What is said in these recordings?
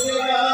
啊。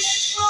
Krishna.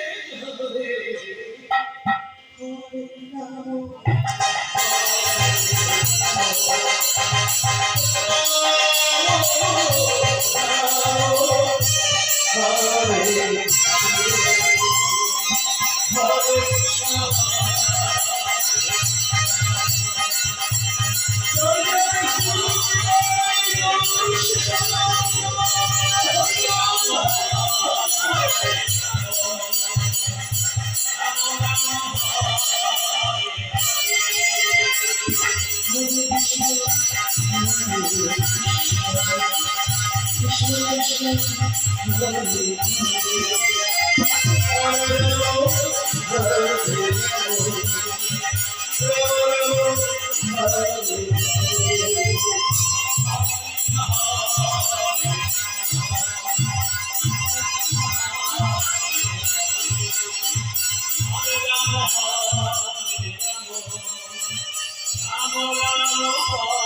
Oh, amor, amor.